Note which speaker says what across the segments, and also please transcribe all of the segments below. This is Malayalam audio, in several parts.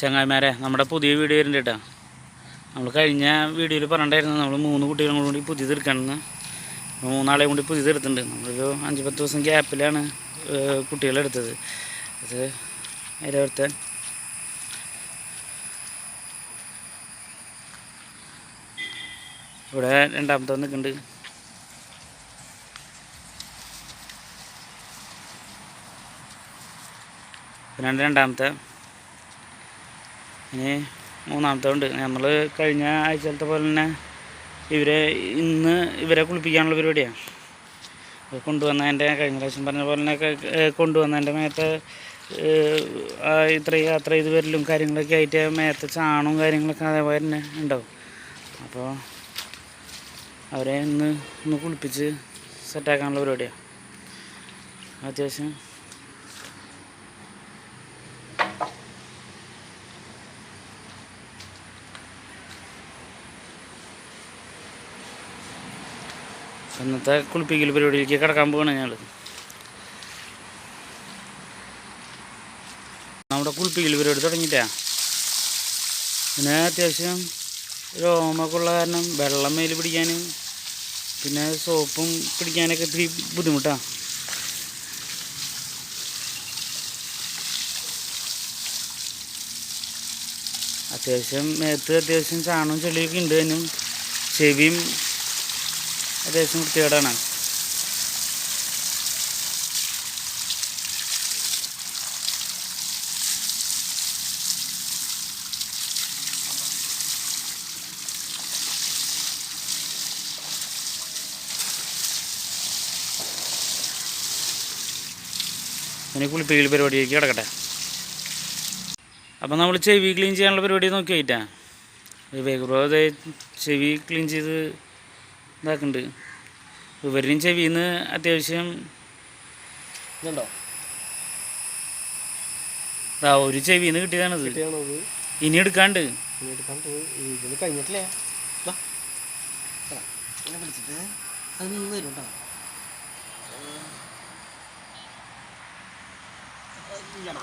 Speaker 1: ചങ്ങായിമാരെ നമ്മുടെ പുതിയ വീഡിയോ വരുന്നുണ്ട് കേട്ടോ. നമ്മൾ കഴിഞ്ഞ വീഡിയോയിൽ പറഞ്ഞിട്ടായിരുന്നു നമ്മൾ മൂന്ന് കുട്ടികളും കൂടി പുതിയത് എടുക്കണമെന്ന്. അപ്പോൾ മൂന്നാളെയും കൂടി പുതിയത് എടുത്തിട്ടുണ്ട്. നമ്മളൊരു അഞ്ച് പത്ത് ദിവസം ഗ്യാപ്പിലാണ് കുട്ടികളെടുത്തത് അത് അതിലൊരുത്തൻ ഇവിടെ രണ്ടാമത്തെ നിൽക്കുന്നുണ്ട് പിന്നെ രണ്ടാമത്തെ. ഇനി മൂന്നാമത്തെ ഉണ്ട് നമ്മൾ കഴിഞ്ഞ ആഴ്ചത്തെ പോലെ തന്നെ ഇവരെ ഇന്ന് ഇവരെ കുളിപ്പിക്കാനുള്ള പരിപാടിയാണ് കൊണ്ടുവന്നതിന്റെ കഴിഞ്ഞ പ്രാവശ്യം പറഞ്ഞ പോലെ തന്നെ കൊണ്ടുവന്നതിന്റെ മേത്തെ ഇത്ര യാത്ര ചെയ്ത് വരലും കാര്യങ്ങളൊക്കെ ആയിട്ട് മേത്തെ ചാണും കാര്യങ്ങളൊക്കെ അതേപോലെ തന്നെ ഉണ്ടാവും. അപ്പോൾ അവരെ ഇന്ന് ഒന്ന് കുളിപ്പിച്ച് സെറ്റാക്കാനുള്ള പരിപാടിയാണ് അത്യാവശ്യം ഇന്നത്തെ കുളിപ്പിക്കൽ പരിപാടിയിലേക്ക് കിടക്കാൻ പോകണം ഞങ്ങൾ നമ്മുടെ കുളിപ്പിക്കൽ പരിപാടി തുടങ്ങിയിട്ടാ? പിന്നെ അത്യാവശ്യം രോമൊക്കെ ഉള്ള കാരണം വെള്ളം മേൽ പിടിക്കാൻ പിന്നെ സോപ്പും പിടിക്കാനൊക്കെ ഇത്തിരി ബുദ്ധിമുട്ടാണ് അത്യാവശ്യം മേത്ത് അത്യാവശ്യം ചാണവും ചെളിയൊക്കെ ഉണ്ട് അതിനും. ചെവിയും അത്യാവശ്യം വൃത്തികേടാണ് ഇനി കുളിപ്പിക്കൽ പരിപാടിയിലേക്ക് കിടക്കട്ടെ. അപ്പം നമ്മൾ ചെവി ക്ലീൻ ചെയ്യാനുള്ള പരിപാടി നോക്കി ആയിട്ടാ വേഗപ്രോ അതെ ചെവി ക്ലീൻ ചെയ്ത് ഇതാക്കുന്നുണ്ട് ഇവരുടെയും ചെവിന്ന് നിന്ന് അത്യാവശ്യം
Speaker 2: ഇതുണ്ടോ?
Speaker 1: ആ ഒരു ചെവിന്ന് നിന്ന് കിട്ടിയതാണിത്.
Speaker 2: കിട്ടിയാണോ ഇത്
Speaker 1: ഇനി എടുക്കാണ്ട്.
Speaker 2: ഇതിന് കഴിഞ്ഞിട്ടില്ലേ? ദാ. ദാ, ഇങ്ങനെ അത് നിന്ന് തരും കേട്ടോ.
Speaker 1: ദാ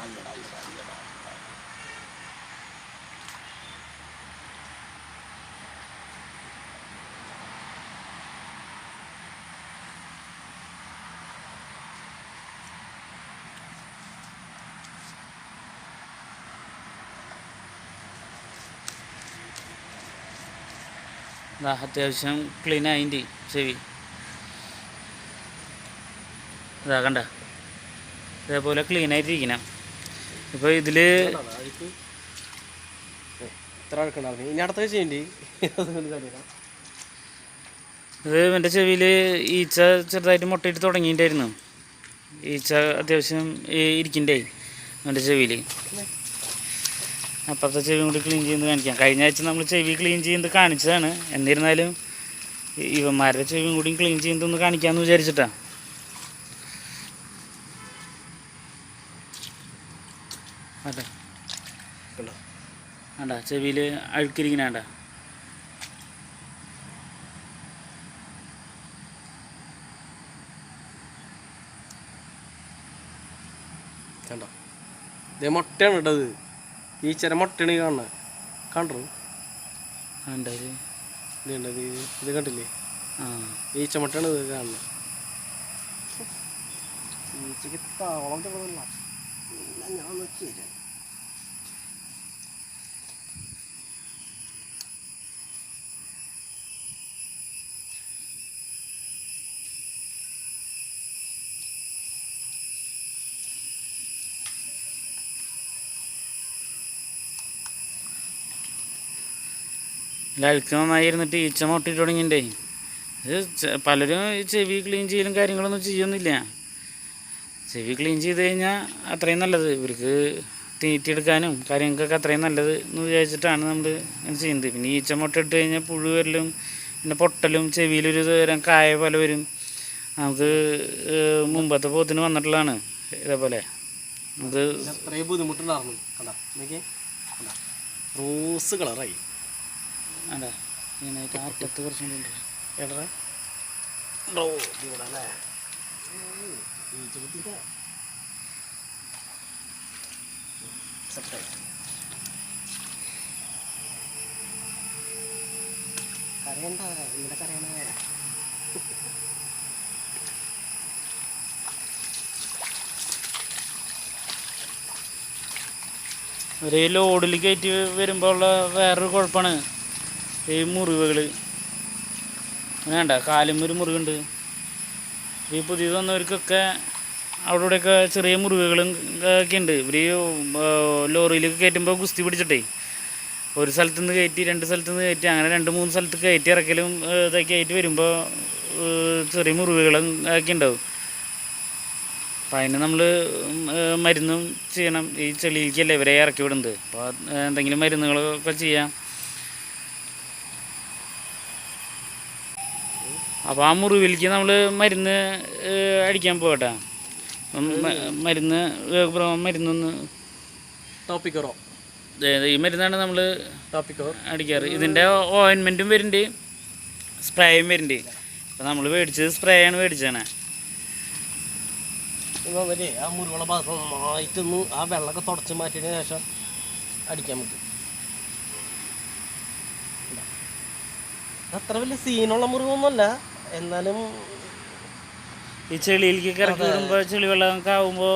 Speaker 1: അത്യാവശ്യം ക്ലീൻ ആയിന്റെ ചെവി. ഇതാകണ്ട ഇതേപോലെ ക്ലീൻ ആയിട്ടിരിക്കണം. ഇപ്പോൾ ഇതിൽ ഇത് എന്റെ ചെവിയിൽ ഈച്ച ചെറുതായിട്ട് മുട്ടയിട്ട് തുടങ്ങിയിട്ടുണ്ടായിരുന്നു. ഈച്ച അത്യാവശ്യം ഇരിക്കണ്ടേ എന്റെ ചെവിയിൽ അപ്പുറത്തെ ചെവി കൂടി ക്ലീൻ ചെയ്യുന്നത് കാണിക്കാം. കഴിഞ്ഞ ആഴ്ച നമ്മൾ ചെവി ക്ലീൻ ചെയ്യുന്നത് കാണിച്ചതാണ്. എന്നിരുന്നാലും ഇവന്മാരുടെ ചെവിയും കൂടി ക്ലീൻ ചെയ്യുന്നതൊന്ന് കാണിക്കാമെന്ന് വിചാരിച്ചിട്ടാ. അതെ. വേണ്ട ചെവിയിൽ അഴുക്കിരിക്കണ വേണ്ട
Speaker 2: കണ്ടോ? മുട്ടയാണ് ഇട്ടത് ഈ ചില മട്ടണി ഈ കാണുന്നത്. കണ്ടോ?
Speaker 1: വേണ്ട ഇത്
Speaker 2: കണ്ടില്ലേ?
Speaker 1: ആ.
Speaker 2: ഈച്ച മുട്ടയാണ് ഇത് കാണുന്നത്. ഈച്ചക്ക് താവളം ചെറുതല്ല ഞാൻ നോക്കി
Speaker 1: ഇതിൽ അഴുക്ക് നന്നായി ഇരുന്നിട്ട് ഈച്ച മുട്ടിട്ട് തുടങ്ങിണ്ടേ ഇത് പലരും ഈ ചെവി ക്ലീൻ ചെയ്യലും കാര്യങ്ങളൊന്നും ചെയ്യുന്നില്ല. ചെവി ക്ലീൻ ചെയ്ത് കഴിഞ്ഞാൽ അത്രയും നല്ലത്. ഇവർക്ക് തീറ്റിയെടുക്കാനും കാര്യങ്ങൾക്കൊക്കെ അത്രയും നല്ലത് എന്ന് വിചാരിച്ചിട്ടാണ് നമ്മൾ ചെയ്യുന്നത്. പിന്നെ ഈച്ച മുട്ട ഇട്ട് കഴിഞ്ഞാൽ പുഴു വരലും പിന്നെ പൊട്ടലും ചെവിയിലൊരു തരം കായ പോലെ വരും. നമുക്ക് മുമ്പത്തെ പോത്തിന് വന്നിട്ടുള്ളതാണ് ഇതേപോലെ. നമുക്ക്
Speaker 2: ബുദ്ധിമുട്ടുണ്ടായിരുന്നു. റോസ് കളറായി.
Speaker 1: അതാ.
Speaker 2: ഇങ്ങനായിട്ട് ആ
Speaker 1: പത്ത് ലോഡിൽ കയറ്റി വരുമ്പോൾ വേറൊരു കുഴപ്പമാണ് ഈ മുറിവുകൾ വേണ്ട കാലും ഒരു മുറിവുണ്ട്. ഈ പുതിയത് വന്നവർക്കൊക്കെ അവിടെ ഇവിടെയൊക്കെ ചെറിയ മുറിവുകളും ഒക്കെ ഉണ്ട്. ഇവർ ഈ ലോറിയിൽ കയറ്റുമ്പോൾ ഗുസ്തി പിടിച്ചിട്ടേ. ഒരു സ്ഥലത്ത് നിന്ന് കയറ്റി രണ്ട് സ്ഥലത്ത് നിന്ന് കയറ്റി അങ്ങനെ രണ്ട് മൂന്ന് സ്ഥലത്ത് കയറ്റി ഇറക്കലും ഇതൊക്കെ ആയിട്ട് വരുമ്പോൾ ചെറിയ മുറിവുകളും ഒക്കെ ഉണ്ടാവും. അപ്പം അതിന് നമ്മൾ മരുന്നും ചെയ്യണം. ഈ ചെളിയിലേക്കല്ലേ ഇവരെ ഇറക്കി വിടുന്നത്. അപ്പോൾ എന്തെങ്കിലും മരുന്നുകളൊക്കെ ചെയ്യാം. അപ്പോൾ ആ മുറിവിലേക്ക് നമ്മൾ മരുന്ന് അടിക്കാൻ പോകട്ടെ. മരുന്ന് മരുന്നൊന്ന്
Speaker 2: ടോപ്പിക്കറോ
Speaker 1: ഈ മരുന്നാണ് നമ്മൾ അടിക്കാറ്. ഇതിന്റെ ഓയിൻമെന്റും വരുന്നുണ്ട് സ്പ്രേയും വരുന്നുണ്ട് അപ്പോൾ നമ്മൾ മേടിച്ചത് സ്പ്രേ ആണ്
Speaker 2: മേടിച്ചാണ് ആ മുറിവുള്ള ഭാഗമായിട്ടൊന്ന് ആ വെള്ളമൊക്കെ തുടച്ച് മാറ്റിയതിന് ശേഷം അടിക്കാൻ പറ്റും. അത്ര വലിയ സീനുള്ള മുറിവൊന്നുമല്ല. എന്നാലും
Speaker 1: ഈ ചെളിയിലേക്ക് കിടക്കി വിടുമ്പോൾ ചെളി വെള്ളമൊക്കെ ആകുമ്പോൾ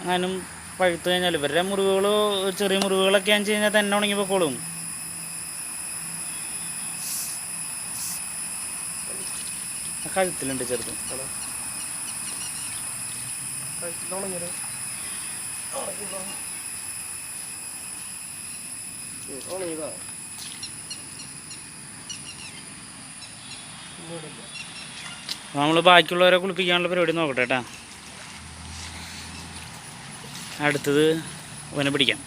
Speaker 1: അങ്ങനും പഴുത്തു കഴിഞ്ഞാൽ ഇവരുടെ മുറിവുകളോ ചെറിയ മുറിവുകളൊക്കെ ആണെന്ന് കഴിഞ്ഞാൽ തന്നെ ഉണങ്ങി പൊക്കോളും. ആ കഴുത്തിലുണ്ട് ചെറുത്.
Speaker 2: ഉണങ്ങിയത് കഴുത്തിൽ ഉണങ്ങിയത്. ഉണങ്ങിയതാ. ഉം, ഉണങ്ങിയതാ. ഒന്നുമില്ല.
Speaker 1: നമ്മൾ ബാക്കിയുള്ളവരെ കുളിപ്പിക്കാനുള്ള പരിപാടി നോക്കട്ടെ കേട്ടാ അടുത്തത് അവനെ പിടിക്കാം.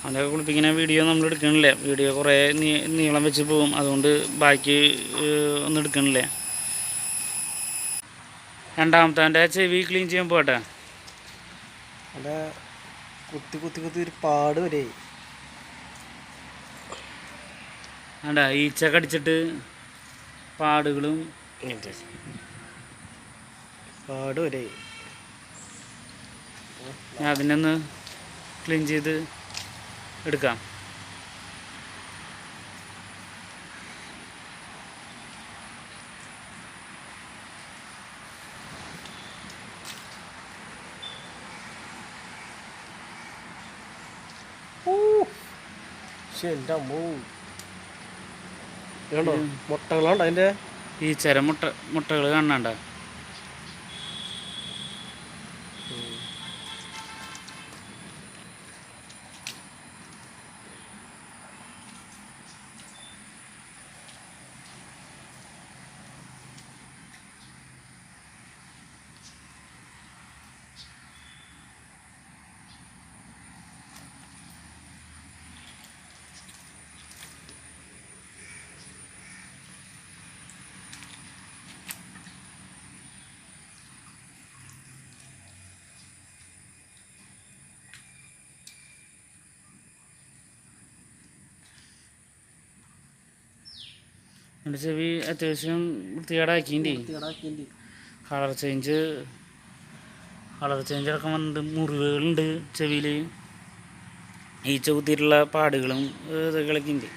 Speaker 1: അവനൊക്കെ കുളിപ്പിക്കുന്ന വീഡിയോ നമ്മൾ എടുക്കണില്ല? വീഡിയോ കുറേ നീളം വെച്ച് പോകും അതുകൊണ്ട് ബാക്കി ഒന്നും എടുക്കണില്ല? രണ്ടാമത്തെ ചെവി ക്ലീൻ ചെയ്യാൻ പോകട്ടെ
Speaker 2: അവിടെ കുത്തി കുത്തി കുത്തി ഒരു പാട് വരെ
Speaker 1: അല്ല ഈച്ച കടിച്ചിട്ട് പാടുകളും
Speaker 2: പാട് വരെ
Speaker 1: ഞാൻ അതിനൊന്ന് ക്ലീൻ ചെയ്ത് എടുക്കാം.
Speaker 2: ശരി എന്റെ അമ്മോ ഇത് കണ്ടോ മുട്ടകളുണ്ടോ അതിന്റെ?
Speaker 1: ഈ ചെര മുട്ട മുട്ടകൾ കാണണ്ട എന്റെ ചെവി അത്യാവശ്യം
Speaker 2: വൃത്തികേടാക്കിന്റെ.
Speaker 1: കളർ ചേഞ്ച് കളർ ചേഞ്ച് അടക്കം വന്നിട്ട് മുറിവുകളുണ്ട് ചെവിയിൽ ഈച്ച കുത്തിയിട്ടുള്ള പാടുകളും ഇതൊക്കെ ഉണ്ട്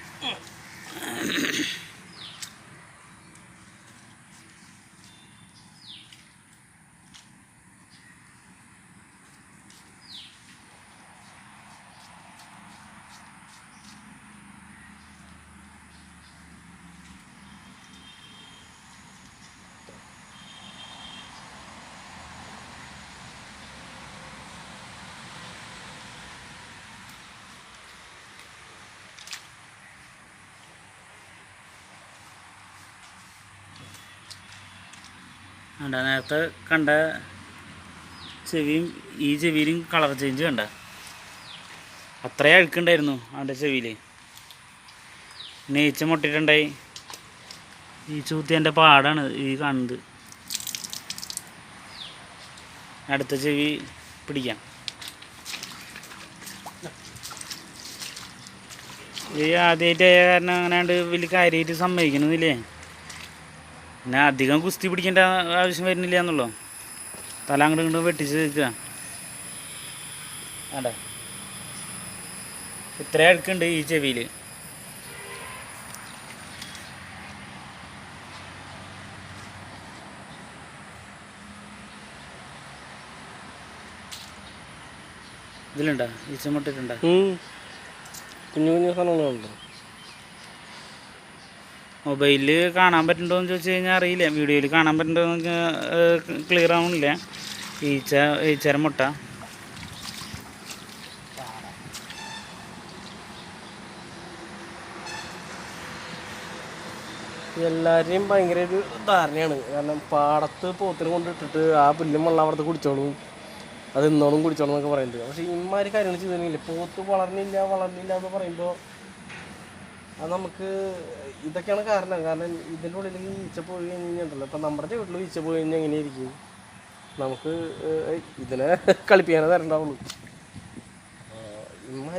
Speaker 1: കണ്ട നേരത്തെ കണ്ട ചെവിയും ഈ ചെവിയിലും കളർ ചേഞ്ച് കണ്ട. അത്രയും അഴുക്കുണ്ടായിരുന്നു അവന്റെ ചെവിയിൽ പിന്നെ ഈച്ച ഈ ഈച്ച എന്റെ പാടാണ് ഈ കാണുന്നത്. അടുത്ത ചെവി പിടിക്കാം. ഈ ആദ്യമായിട്ടായ കാരണം അങ്ങനെയാണ്ട് വലിയ കാര്യമായിട്ട് സമ്മതിക്കണമെന്നില്ലേ പിന്നെ അധികം കുസ്തി പിടിക്കേണ്ട ആവശ്യം വരുന്നില്ല എന്നുള്ളോ? തല അങ്ങോട്ട് വെട്ടിച്ച് നിൽക്കുക. അതെ ഇത്ര അടുക്കുണ്ട് ഈ ചെവിയിൽ ഇതിലുണ്ടോ? ഈച്ച മുട്ടിട്ടുണ്ടോ
Speaker 2: കുഞ്ഞു കുഞ്ഞു സാധനങ്ങളുണ്ടോ
Speaker 1: മൊബൈലിൽ കാണാൻ പറ്റുന്നുണ്ടോ എന്ന് ചോദിച്ചു കഴിഞ്ഞാൽ അറിയില്ല. വീഡിയോയിൽ കാണാൻ പറ്റുന്നുണ്ടോ ക്ലിയർ ആവണില്ല. ഈച്ച ഈച്ചര മുട്ട.
Speaker 2: എല്ലാവരെയും ഭയങ്കര ഒരു ധാരണയാണ്. കാരണം പാടത്ത് പോത്തിനെ കൊണ്ടിട്ടിട്ട് ആ പുല്ലും വെള്ളം അവിടുത്തെ കുടിച്ചോളും. അത് ഇന്നോളും കുടിച്ചോളും എന്നൊക്കെ പറയുന്നത് പക്ഷേ ഇമാര് കാര്യങ്ങൾ ചെയ്തില്ല പോത്ത് വളർന്നില്ല വളർന്നില്ല എന്ന് പറയുമ്പോൾ അത് നമുക്ക് ഇതൊക്കെയാണ് കാരണം. കാരണം ഇതിന്റെ ഉള്ളിൽ ഈച്ച പോയി കഴിഞ്ഞിട്ടുണ്ടല്ലോ. ഇപ്പം നമ്മുടെ വീട്ടിൽ ഈച്ച പോയി കഴിഞ്ഞാൽ എങ്ങനെയായിരിക്കും? നമുക്ക് ഏഹ്, ഇതിനെ കളിപ്പിക്കാനേ തരണ്ടാവുള്ളൂ.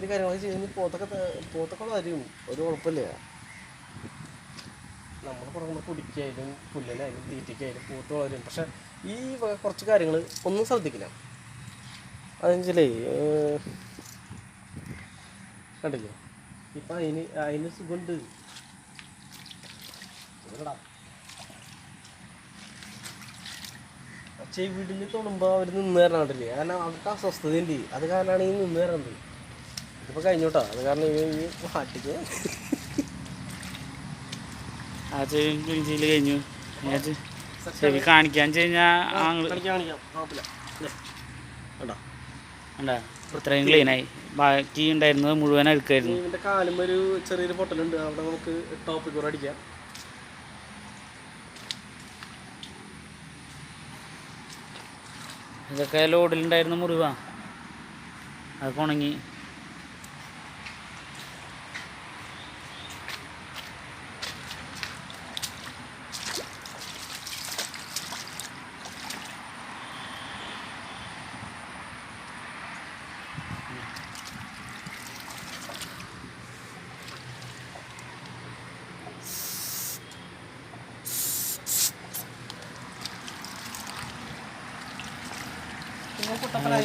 Speaker 2: കാര്യങ്ങൾ ചെയ്ത് കഴിഞ്ഞാൽ പോത്തൊക്കെ പോത്തൊക്കെ തരും ഒരു കുഴപ്പമില്ല. നമ്മൾ കൊടുക്കുന്ന കുടിക്കായാലും പുല്ലിനായാലും തീറ്റയ്ക്കായാലും പൂത്ത് വളരും. പക്ഷെ ഈ കുറച്ച് കാര്യങ്ങൾ ഒന്നും ശ്രദ്ധിക്കില്ല. അതെന്നുവെച്ചാലേ കണ്ടില്ലേ? ഇപ്പം അതിന് അതിന് സുഖമുണ്ട്. ഇവിടെടാ. വീട്ടിൽ തൊടുമ്പോൾ അവർ നിന്ന് തരണില്ലേ കാരണം അവർക്ക് അസ്വസ്ഥതയുണ്ട്. അത് കാരണമാണ് ഈ നിന്ന് തരണത്. ഇതിപ്പോൾ കഴിഞ്ഞോട്ടോ. അത് കാരണം ഈ ഈ മാറ്റിക്ക്
Speaker 1: ആ ചെവി ക്ലീൻ കഴിഞ്ഞു. ചെവി കാണിക്കാൻ കഴിഞ്ഞാൽ ഇത്രയും ക്ലീനായി ബാക്കി ഉണ്ടായിരുന്നത് മുഴുവൻ അഴുക്കായിരുന്നു.
Speaker 2: കാലും ഒരു ചെറിയൊരു പൊട്ടലുണ്ട്. അവിടെ നമുക്ക് ടോപ്പിക്കൂടെ അടിക്കാം.
Speaker 1: ഇതൊക്കെ ലോഡിലുണ്ടായിരുന്ന മുറിവാണ് അതൊക്കെ ഉണങ്ങി.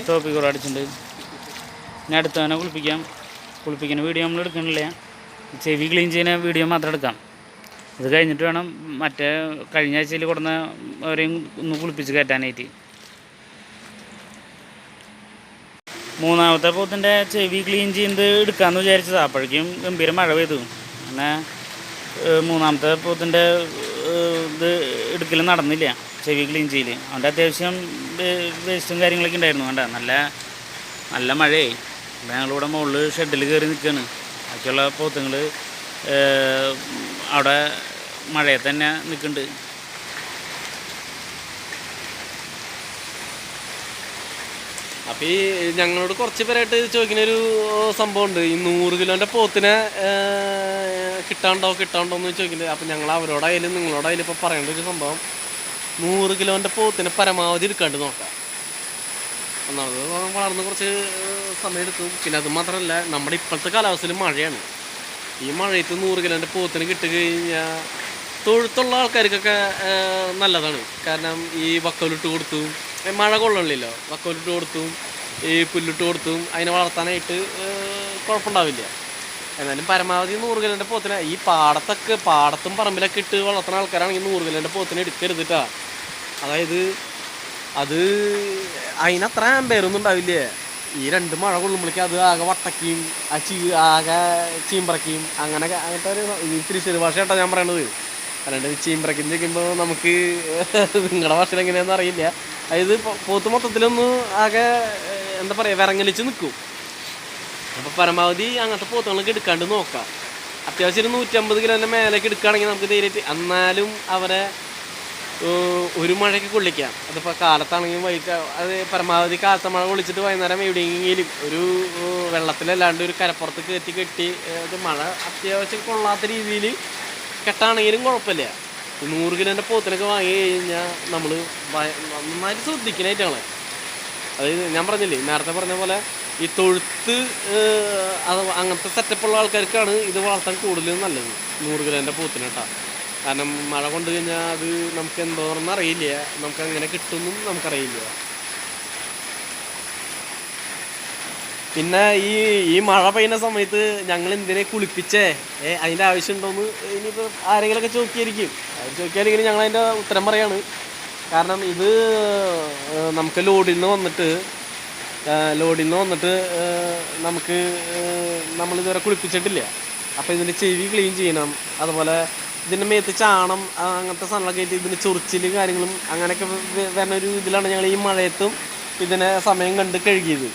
Speaker 1: ടോപ്പിൽ കൂടെ അടിച്ചിട്ടുണ്ട്. ഇനി അടുത്തവനെ കുളിപ്പിക്കാം. കുളിപ്പിക്കുന്ന വീഡിയോ നമ്മൾ എടുക്കണില്ല ചെവി ക്ലീൻ ചെയ്യുന്ന വീഡിയോ മാത്രം എടുക്കാം. ഇത് കഴിഞ്ഞിട്ട് വേണം മറ്റേ കഴിഞ്ഞ ആഴ്ചയിൽ കൊടുന്ന അവരെയും ഒന്ന് കുളിപ്പിച്ച് കയറ്റാനായിട്ട്. മൂന്നാമത്തെ പോത്തിന്റെ ചെവി ക്ലീൻ ചെയ്യുന്നത് എടുക്കാമെന്ന് വിചാരിച്ചത്. അപ്പോഴേക്കും ഗംഭീര മഴ പെയ്തു. അങ്ങനെ മൂന്നാമത്തെ പോത്തിന്റെ ഇത് എടുക്കൽ നടന്നില്ല. ചെവി ക്ലീൻ ചെയ്യൽ അവന്റെ അത്യാവശ്യം വേസ്റ്റും കാര്യങ്ങളൊക്കെ ഉണ്ടായിരുന്നു. വേണ്ട നല്ല നല്ല അപ്പം ഞങ്ങളിവിടെ മുകളിൽ ഷെഡിൽ കയറി നിൽക്കുകയാണ് ബാക്കിയുള്ള പോത്തുങ്ങൾ അവിടെ മഴയെ തന്നെ നിൽക്കുന്നുണ്ട്
Speaker 2: അപ്പം ഈ ഞങ്ങളോട് കുറച്ച് പേരായിട്ട് ചോദിക്കുന്ന ഒരു സംഭവം ഉണ്ട് ഈ നൂറ് കിലോന്റെ പോത്തിനെ കിട്ടാണ്ടോ കിട്ടാണ്ടോ എന്ന് ചോദിക്കുന്നത് അപ്പം ഞങ്ങൾ അവരോടായാലും നിങ്ങളോടായാലും ഇപ്പോൾ പറയേണ്ട ഒരു സംഭവം നൂറ് കിലോന്റെ പോത്തിനെ പരമാവധി എടുക്കാണ്ട് നോക്കാം. ഒന്നാമത് വളർന്ന് കുറച്ച് സമയം എടുക്കും. പിന്നെ അത് മാത്രമല്ല നമ്മുടെ ഇപ്പോഴത്തെ കാലാവസ്ഥയിൽ മഴയാണ്. ഈ മഴയത്ത് നൂറ് കിലോന്റെ പോത്തിന് കിട്ടി കഴിഞ്ഞാൽ തൊഴുത്തുള്ള ആൾക്കാർക്കൊക്കെ നല്ലതാണ്. കാരണം ഈ വക്കോലിട്ട് കൊടുത്തും മഴ കൊള്ളണില്ലല്ലോ. വക്കോലിട്ട് കൊടുത്തും ഈ പുല്ലിട്ട് കൊടുത്തും അതിനെ വളർത്താനായിട്ട് കുഴപ്പമുണ്ടാവില്ല. എന്നാലും പരമാവധി നൂറ് കിലോന്റെ പോത്തിനെ ഈ പാടത്തൊക്കെ പാടത്തും പറമ്പിലൊക്കെ ഇട്ട് വളർത്തുന്ന ആൾക്കാരാണെങ്കിൽ നൂറ് കിലോന്റെ പോത്തിനെ എടുക്കരുത് അതായത് അത് അതിനത്ര ആമ്പേരൊന്നും ഉണ്ടാവില്ലേ? ഈ രണ്ട് മഴ കൊള്ളുമ്പോഴേക്കും അത് ആകെ വട്ടക്കിയും ആ ചീ ആകെ ചീമ്പറക്കിയും അങ്ങനെ അങ്ങനത്തെ ഒരു ഈ തൃശ്ശൂർ ഭാഷ കേട്ടോ ഞാൻ പറയണത്. അല്ലാണ്ട് ചീമ്പറക്കിന്ന് ചോദിക്കുമ്പോൾ നമുക്ക് നിങ്ങളുടെ ഭാഷയിൽ എങ്ങനെയാണെന്ന് അറിയില്ല. അതായത് പോത്ത് മൊത്തത്തിലൊന്ന് ആകെ എന്താ പറയുക വിറങ്ങലിച്ച് നിൽക്കും അപ്പോൾ പരമാവധി അങ്ങനത്തെ പോത്തുകളൊക്കെ എടുക്കാണ്ട് നോക്കാം. അത്യാവശ്യം ഒരു നൂറ്റമ്പത് കിലോന്റെ മേലേക്ക് എടുക്കുകയാണെങ്കിൽ നമുക്ക് ധൈര്യമായിട്ട് എന്നാലും അവരെ ഒരു മഴയ്ക്ക് കൊള്ളിക്കാം. അതിപ്പോൾ കാലത്താണെങ്കിലും വൈകിട്ട് അത് പരമാവധി കാലത്തെ മഴ കൊള്ളിച്ചിട്ട് വൈകുന്നേരം എവിടെയെങ്കിലും ഒരു വെള്ളത്തിലല്ലാണ്ട് ഒരു കരപ്പുറത്ത് കയറ്റി കെട്ടി അത് മഴ അത്യാവശ്യം കൊള്ളാത്ത രീതിയിൽ കെട്ടാണെങ്കിലും കുഴപ്പമില്ല. നൂറ് കിലോന്റെ പോത്തിനൊക്കെ വാങ്ങി കഴിഞ്ഞാൽ നമ്മൾ നന്നായിട്ട് ശ്രദ്ധിക്കണായിട്ടാണ് അതായത് ഞാൻ പറഞ്ഞില്ലേ നേരത്തെ പറഞ്ഞ പോലെ ഈ തൊഴുത്ത് അത് അങ്ങനത്തെ സെറ്റപ്പുള്ള ആൾക്കാർക്കാണ് ഇത് വളർത്താൻ കൂടുതൽ നല്ലത്. നൂറ് കിലോന്റെ പോത്തിന് കാരണം മഴ കൊണ്ട് കഴിഞ്ഞാൽ അത് നമുക്ക് എന്തോന്ന് അറിയില്ല. നമുക്ക് അങ്ങനെ കിട്ടുമെന്നും നമുക്കറിയില്ല. പിന്നെ ഈ ഈ മഴ പെയ്യുന്ന സമയത്ത് ഞങ്ങൾ എന്തിനെ കുളിപ്പിച്ചേ? ഏ അതിന്റെ ആവശ്യമുണ്ടോയെന്ന് ഇനിയിപ്പോൾ ആരെങ്കിലുമൊക്കെ ചോദിക്കായിരിക്കും. അത് ചോദിക്കാനെങ്കിലും ഞങ്ങൾ അതിന്റെ ഉത്തരം പറയാണ്. കാരണം ഇത് നമുക്ക് ലോഡിൽ നിന്ന് വന്നിട്ട് ലോഡിൽ നിന്ന് വന്നിട്ട് നമുക്ക് നമ്മളിതുവരെ കുളിപ്പിച്ചിട്ടില്ല. അപ്പോൾ ഇതിന്റെ ചെവി ക്ലീൻ ചെയ്യണം. അതുപോലെ ഇതിന്റെ മേത്ത് ചാണം അങ്ങനത്തെ സാധനങ്ങളൊക്കെ ആയിട്ട് ഇതിന് ചൊറിച്ചിൽ കാര്യങ്ങളും അങ്ങനെയൊക്കെ വരുന്ന ഒരു ഇതിലാണ് ഞങ്ങൾ ഈ മഴയത്തും ഇതിനെ സമയം കണ്ട് കഴുകിയത്.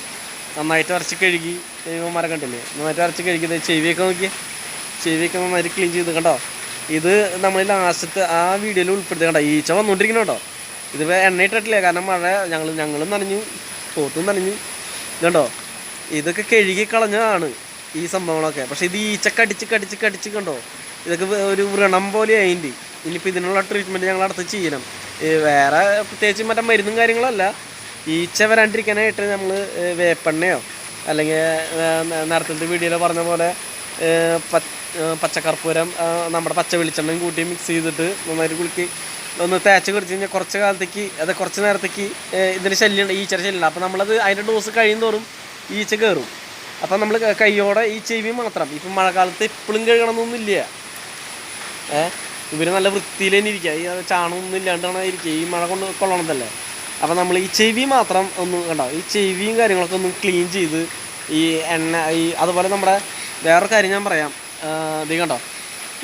Speaker 2: നന്നായിട്ട് അരച്ച് കഴുകി മരം കണ്ടില്ലേ? നന്നായിട്ട് അരച്ച് കഴുകിയത് ചെവിയൊക്കെ നോക്കിയേ. ചെവിയൊക്കെ നന്നായിട്ട് ക്ലീൻ ചെയ്ത് കണ്ടോ? ഇത് നമ്മൾ ലാസ്റ്റ് ആ വീഡിയോയിൽ ഉൾപ്പെടുത്തി കണ്ടോ? ഈച്ച വന്നുകൊണ്ടിരിക്കണം കേട്ടോ. ഇത് എണ്ണയിട്ടിട്ടില്ല എണ്ണ കാരണം മഴ ഞങ്ങൾ ഞങ്ങളും നനഞ്ഞു. പോത്തും നനഞ്ഞു കണ്ടോ? ഇതൊക്കെ കഴുകി കളഞ്ഞതാണ് ഈ സംഭവങ്ങളൊക്കെ. പക്ഷെ ഇത് ഈച്ച കടിച്ച് കടിച്ച് കണ്ടോ? ഇതൊക്കെ ഒരു വ്രണം പോലെ ആയിട്ടുണ്ട് ഇനിയിപ്പോൾ ഇതിനുള്ള ട്രീറ്റ്മെന്റ് ഞങ്ങൾ അടുത്ത് ചെയ്യണം. വേറെ പ്രത്യേകിച്ച് മറ്റേ മരുന്നും കാര്യങ്ങളല്ല. ഈച്ച വരാണ്ടിരിക്കാനായിട്ട് നമ്മൾ വേപ്പെണ്ണയോ? അല്ലെങ്കിൽ നേരത്തെ വീഡിയോയിൽ പറഞ്ഞ പോലെ പച്ചക്കർപ്പൂരം നമ്മുടെ പച്ച വെളിച്ചെണ്ണയും കൂട്ടി മിക്സ് ചെയ്തിട്ട് നന്നായിട്ട് കുലുക്കി ഒന്ന് തേച്ച് കുടിച്ച് കഴിഞ്ഞാൽ കുറച്ച് കാലത്തേക്ക് അത് കുറച്ച് നേരത്തേക്ക് ഇതിന് ശല്യമുണ്ട് ഈച്ചയുടെ ശല്യമുണ്ട്. അപ്പോൾ നമ്മളത് അതിന്റെ ഡോസ് കഴിയും തോറും ഈച്ച കയറും അപ്പം നമ്മൾ കൈയോടെ ഈ ചെവി മാത്രം. ഇപ്പം മഴക്കാലത്ത് എപ്പോഴും കഴുകണമെന്നൊന്നുമില്ല ഏ ഇവർ നല്ല വൃത്തിയിൽ തന്നെ ഇരിക്കുക ഈ ചാണകമൊന്നും ഇല്ലാണ്ടാണ് ഇരിക്കുക ഈ മഴ കൊണ്ട് കൊള്ളണതല്ലേ? അപ്പം നമ്മൾ ഈ ചെവി മാത്രം ഒന്ന് കണ്ടോ? ഈ ചെവിയും കാര്യങ്ങളൊക്കെ ഒന്ന് ക്ലീൻ ചെയ്ത് ഈ എണ്ണ ഈ അതുപോലെ നമ്മുടെ വേറൊരു കാര്യം ഞാൻ പറയാം. ഇത് കണ്ടോ?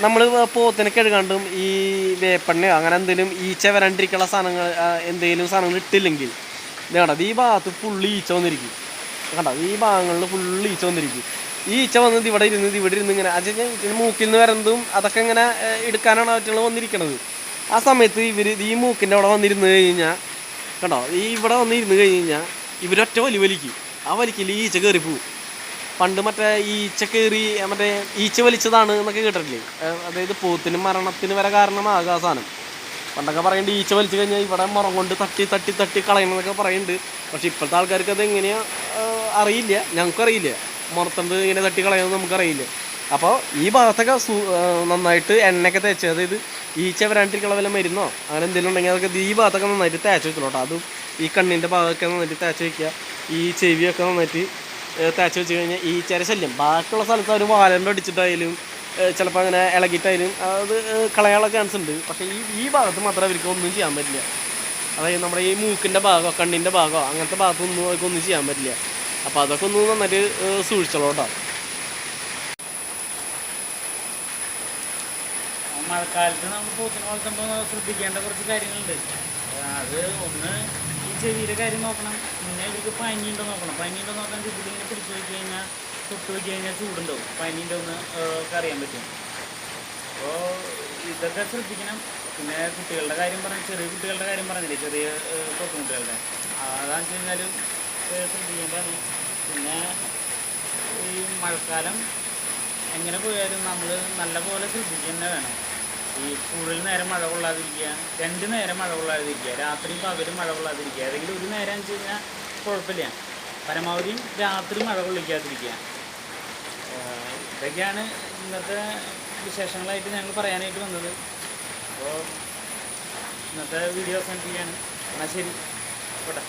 Speaker 2: നമ്മൾ പോത്തിനെ കഴുകാണ്ടും ഈ വേപ്പെണ്ണയോ അങ്ങനെ എന്തെങ്കിലും ഈച്ച വരാണ്ടിരിക്കാനുള്ള സാധനങ്ങൾ എന്തെങ്കിലും സാധനങ്ങൾ ഇട്ടില്ലെങ്കിൽ ഇത് കണ്ടോ ഈ ഭാഗത്ത് ഫുള്ള് ഈച്ച വന്നിരിക്കും. കണ്ടോ ഈ ഭാഗങ്ങളിൽ ഫുള്ള് ഈച്ച വന്നിരിക്കും. ഈ ഈച്ച വന്നത് ഇവിടെ ഇരുന്ന് ഇവിടെ ഇരുന്ന് ഇങ്ങനെ അത് മൂക്കിൽ നിന്ന് വരുന്നതും അതൊക്കെ ഇങ്ങനെ എടുക്കാനാണ് അവറ്റുകൾ വന്നിരിക്കണത്. ആ സമയത്ത് ഇവർ ഈ മൂക്കിന്റെ അവിടെ വന്നിരുന്ന് കഴിഞ്ഞാൽ കണ്ടോ ഈ ഇവിടെ വന്നിരുന്ന് കഴിഞ്ഞ് കഴിഞ്ഞാൽ ഇവരൊറ്റ വലി വലിക്കും. ആ വലിക്കിൽ ഈ ഈച്ച കയറിപ്പോവും പണ്ട് മറ്റേ ഈച്ച കയറി മറ്റേ ഈച്ച വലിച്ചതാണ് എന്നൊക്കെ കേട്ടിട്ടില്ലേ? അതായത് പോത്തിന് മരണത്തിന് വരെ കാരണമാകാ സാധനം. പണ്ടൊക്കെ പറയുന്നുണ്ട് ഈച്ച വലിച്ചു കഴിഞ്ഞാൽ ഇവിടെ മുറം കൊണ്ട് തട്ടി തട്ടി തട്ടി കളയണമെന്നൊക്കെ പറയുന്നുണ്ട് പക്ഷെ ഇപ്പോഴത്തെ ആൾക്കാർക്ക് അത് എങ്ങനെയാണ് അറിയില്ല. ഞങ്ങൾക്കറിയില്ല മുറത്തണ്ട് ഇങ്ങനെ തട്ടി കളയുന്നത് നമുക്കറിയില്ല. അപ്പോൾ ഈ ഭാഗത്തൊക്കെ സു നന്നായിട്ട് എണ്ണയൊക്കെ തേച്ച് അതായത് ഈച്ച വരാണ്ടിരിക്കുള്ള വല്ല മരുന്നോ അങ്ങനെ എന്തെങ്കിലും ഉണ്ടെങ്കിൽ അതൊക്കെ ഈ ഭാഗത്തൊക്കെ നന്നായിട്ട് തേച്ച് വെക്കണം കേട്ടോ അതും ഈ കണ്ണിന്റെ ഭാഗമൊക്കെ നന്നായിട്ട് തേച്ച് വയ്ക്കുക ഈ ചെവിയൊക്കെ നന്നായിട്ട് തേച്ച് വെച്ച് കഴിഞ്ഞാൽ ഈച്ചയുടെ ശല്യം. ബാക്കിയുള്ള സ്ഥലത്ത് അവർ വാലമ്പ് അടിച്ചിട്ടായാലും ചിലപ്പോൾ അങ്ങനെ ഇളകിയിട്ടായാലും അത് കളയാനുള്ള ചാൻസ് ഉണ്ട്. പക്ഷേ ഈ ഈ ഭാഗത്ത് മാത്രമേ അവർക്ക് ഒന്നും ചെയ്യാൻ പറ്റില്ല. അതായത് നമ്മുടെ ഈ മൂക്കിന്റെ ഭാഗമോ കണ്ണിന്റെ ഭാഗമോ അങ്ങനത്തെ ഭാഗത്തൊന്നും അവർക്ക് ഒന്നും ചെയ്യാൻ പറ്റില്ല. അപ്പോൾ അതൊക്കെ ഒന്ന് നന്നായിട്ട് സൂക്ഷിച്ചോളൂട്ടോ
Speaker 1: മഴക്കാലത്ത് നമ്മൾ പോത്തിനെ വളർത്തുമ്പോൾ ശ്രദ്ധിക്കേണ്ട കുറച്ച് കാര്യങ്ങളുണ്ട്. അത് ഒന്ന് ഈ ചെവിയുടെ കാര്യം നോക്കണം. പിന്നെ ഇവർക്ക് പനിയുണ്ടോ നോക്കണം. പനിയുണ്ടോ നോക്കാൻ ഇതിലിങ്ങനെ പിടിച്ചു വെച്ച് കഴിഞ്ഞാൽ തൊട്ട് വെച്ച് കഴിഞ്ഞാൽ ചൂടുണ്ടാവും. ഏഹ്, ഒക്കെ അറിയാൻ പറ്റും. അപ്പോൾ ഇതൊക്കെ ശ്രദ്ധിക്കണം. പിന്നെ കുട്ടികളുടെ കാര്യം പറഞ്ഞ ചെറിയ കുട്ടികളുടെ കാര്യം പറഞ്ഞില്ലേ? ചെറിയ കൊച്ചുകുട്ടികളുടെ അതാണെന്ന് കഴിഞ്ഞാലും ശ്രദ്ധിക്കേണ്ടതാണ് പിന്നെ ഈ മഴക്കാലം എങ്ങനെ പോയാലും നമ്മൾ നല്ലപോലെ ശ്രദ്ധിക്കുക തന്നെ വേണം. ഈ കൂടുതൽ നേരം മഴ കൊള്ളാതിരിക്കുക രണ്ട് നേരം മഴ കൊള്ളാതിരിക്കുക രാത്രിയും പകലും മഴ കൊള്ളാതിരിക്കുക. ഏതെങ്കിലും ഒരു നേരം വെച്ച് കഴിഞ്ഞാൽ കുഴപ്പമില്ല. പരമാവധി രാത്രി മഴ കൊള്ളിക്കാതിരിക്കുക. ഇതൊക്കെയാണ് ഇന്നത്തെ വിശേഷങ്ങളായിട്ട് ഞങ്ങൾ പറയാനായിട്ട് വന്നത്. അപ്പോൾ ഇന്നത്തെ വീഡിയോ അവസാനിപ്പിക്കുകയാണ്. എന്നാൽ ശരി. പോട്ടെ.